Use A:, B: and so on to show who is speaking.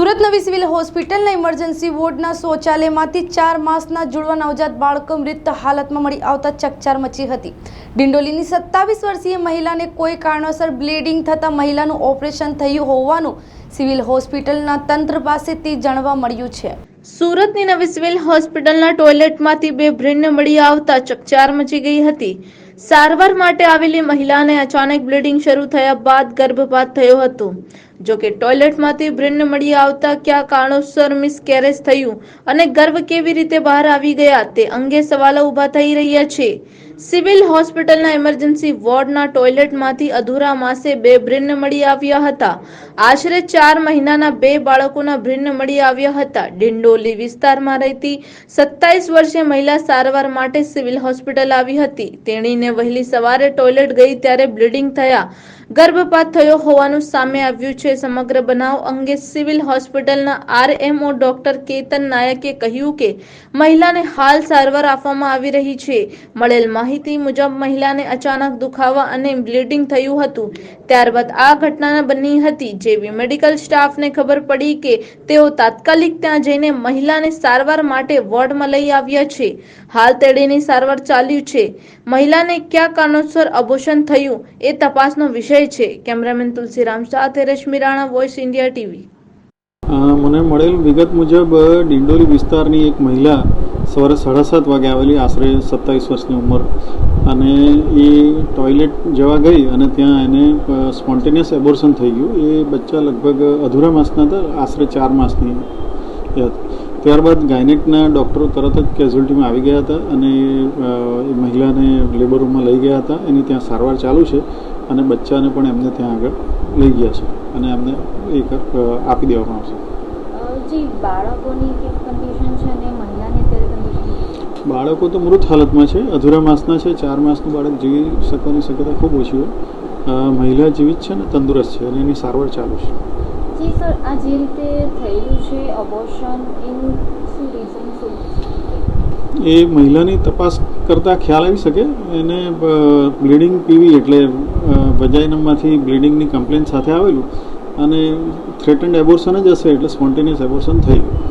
A: સુરત નવી સિવિલ હોસ્પિટલના ઇમરજન્સી વોર્ડના શૌચાલયમાંથી ચાર માસના જુડવા નવજાત બાળકો મૃત હાલતમાં મળી આવતા ચકચાર મચી હતી. ડિંડોલીની સત્તાવીસ વર્ષીય મહિલાને કોઈ કારણોસર બ્લીડિંગ થતાં મહિલાનું ઓપરેશન થયું હોવાનું સિવિલ હોસ્પિટલના તંત્ર પાસેથી જાણવા મળ્યું છે. સુરતની નવી સિવિલ હોસ્પિટલના ટોયલેટમાંથી બે ભ્રીણ મળી આવતા ચકચાર મચી ગઈ હતી. સારવાર માટે આવેલી મહિલાને અચાનક બ્લીડિંગ શરૂ થયા બાદ ગર્ભપાત થયો હતો. જો કે ટોયલેટમાંથી ભ્રીણ મળી આવતા કયા કારણોસર મિસકેરેજ થયું અને ગર્ભ કેવી રીતે બહાર આવી ગયા તે અંગે સવાલો ઊભા થઈ રહ્યા છે. સિવિલ હોસ્પિટલના ઇમરજન્સી વોર્ડના ટોયલેટમાંથી અધૂરા માસે બે ભ્રીણ મળી આવ્યા હતા. આશરે ચાર મહિનાના બે બાળકોના ભ્રીણ મળી આવ્યા હતા. ડિંડોલી વિસ્તારમાં રહેતી સત્તાવીસ વર્ષીય મહિલા સારવાર માટે સિવિલ હોસ્પિટલ આવી હતી. તેણીને વહેલી સવારે ટોયલેટ ગઈ ત્યારે બ્લીડિંગ થયા. ગર્ભપાત થયો હોવાનું સામે આવ્યું છે. સમગ્ર બનાવ અંગે સિવિલ હોસ્પિટલના આરએમઓ ડોક્ટર કેતન નાયકે કહ્યું કે, મહિલાને હાલ સારવાર આપવામાં આવી રહી છે. મળેલ માહિતી મુજબ, મહિલાને અચાનક દુખાવા અને બ્લીડિંગ થયું હતું. ત્યારબાદ આ ઘટના બની હતી જેવી મેડિકલ સ્ટાફને ખબર પડી કે, તેઓ તાત્કાલિક ત્યાં જઈને મહિલાને સારવાર માટે વોર્ડમાં લઈ આવ્યા છે. હાલ તેડીની સારવાર ચાલ્યું છે. મહિલાને કયા કારણોસર અબોશન થયું એ તપાસનો વિષય છે. કેમેરામેન તુલસીરામ સાથે Rashmi Rana voice India TV.
B: મને મળેલ વિગત મુજબ ડિંડોલી વિસ્તારની એક મહિલા સવારે સાડા સાત વાગે આવેલી આશરે સત્તાવીસ વર્ષની ઉંમર અને એ ટોયલેટ જવા ગઈ અને ત્યાં એને સ્પોન્ટેનિયસ એબોર્શન થઈ ગયું. એ બચ્ચા લગભગ અધૂરા માસના હતા, આશરે ચાર માસની હતી. ત્યારબાદ ગાયનેકના ડૉક્ટરો તરત જ કેઝ્યુઅલ્ટીમાં આવી ગયા હતા અને એ મહિલાને લેબર રૂમમાં લઈ ગયા હતા. એની ત્યાં સારવાર ચાલુ છે અને બચ્ચાને પણ એમને ત્યાં આગળ લઈ ગયા છે અને એમને એક આપી દેવામાં આવશે. બાળકો તો મૃત હાલતમાં છે. અધૂરા માસના છે. ચાર માસનું બાળક જીવી શકવાની શક્યતા ખૂબ ઓછી હોય. મહિલા જીવિત છે ને તંદુરસ્ત છે અને એની સારવાર ચાલુ છે.
C: જી સર આ જે રીતે થયેલું છે અબોર્શન એનું શું રીઝન શું
B: એ મહિલાની તપાસ કરતાં ખ્યાલ આવી શકે? એને બ્લીડિંગ પીવી એટલે વજાઇનમાંથી બ્લીડિંગની કમ્પ્લેન સાથે આવેલું અને થ્રેટન્ડ એબોર્શન જ હશે એટલે સ્પોન્ટેનિયસ એબોર્શન થઈ ગયું